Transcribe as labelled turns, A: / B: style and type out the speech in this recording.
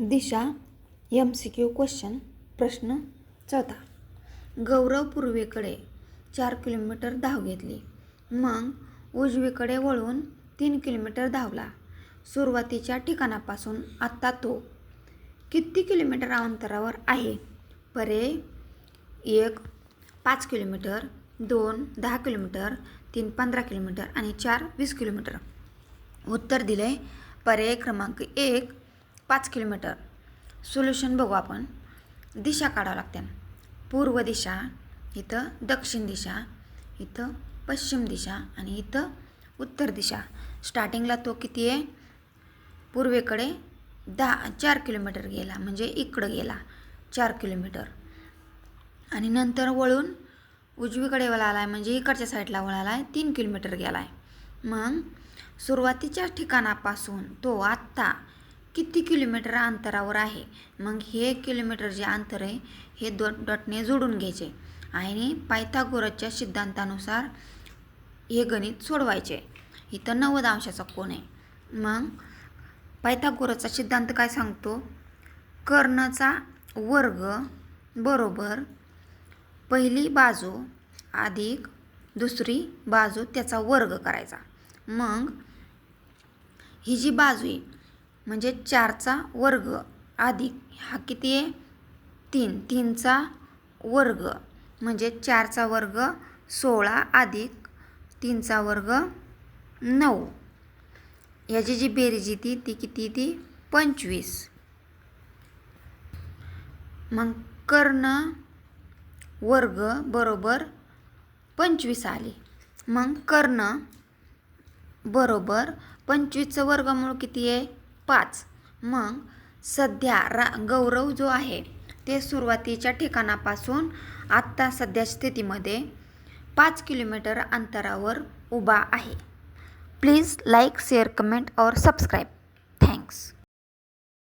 A: दिशा M C Q question प्रश्न चौथा. गौरव पूर्वेकडे चार किलोमीटर धाव घेतली. मग उजवीकडे वळून तीन किलोमीटर धावला. सुरुवातीच्या ठिकाणापासून आत्ता तो किती किलोमीटर अंतरावर आहे? परे एक पाच किलोमीटर दोन दहा किलोमीटर तीन पंधरा किलोमीटर आणि चार वीस किलोमीटर. उत्तर दिले पर्याय क्रमांक एक पाच किलोमीटर. सोल्युशन बघू आपण. दिशा काढावं लागते. पूर्व दिशा इथं दक्षिण दिशा इथं पश्चिम दिशा आणि इथं उत्तर दिशा. स्टार्टिंगला तो किती आहे? पूर्वेकडे दहा चार किलोमीटर गेला म्हणजे इकडं गेला चार किलोमीटर. आणि नंतर वळून उजवीकडे वळाला आहे म्हणजे इकडच्या साईडला वळाला आहे तीन किलोमीटर गेला आहे मग सुरुवातीच्या ठिकाणापासून तो आत्ता किती किलोमीटर अंतरावर आहे? मग हे किलोमीटर जे अंतर आहे हे दोन डॉटने जोडून घ्यायचे आणि पायथागोरसच्या सिद्धांतानुसार हे गणित सोडवायचे. इथं नव्वद अंशाचा कोण आहे. मग पायथागोरसचा सिद्धांत काय सांगतो? कर्णचा वर्ग बरोबर पहिली बाजू अधिक दुसरी बाजू त्याचा वर्ग करायचा. मग ही जी बाजू आहे म्हणजे चारचा वर्ग अधिक हा किती आहे? तीन. तीनचा वर्ग म्हणजे चारचा वर्ग सोळा अधिक तीनचा वर्ग नऊ. याची जी बेरीज येते ती किती ती? पंचवीस. मग कर्ण वर्ग बरोबर पंचवीस आली. मग कर्ण बरोबर पंचवीसचं वर्गमूळ किती आहे? पाच. मग सध्या रा गौरव जो आहे ते सुरुवातीच्या ठिकाणापासून आत्ता सध्या स्थितीमध्ये पाच किलोमीटर अंतरावर उभा आहे. प्लीज लाईक शेअर कमेंट और सबस्क्राईब. थँक्स.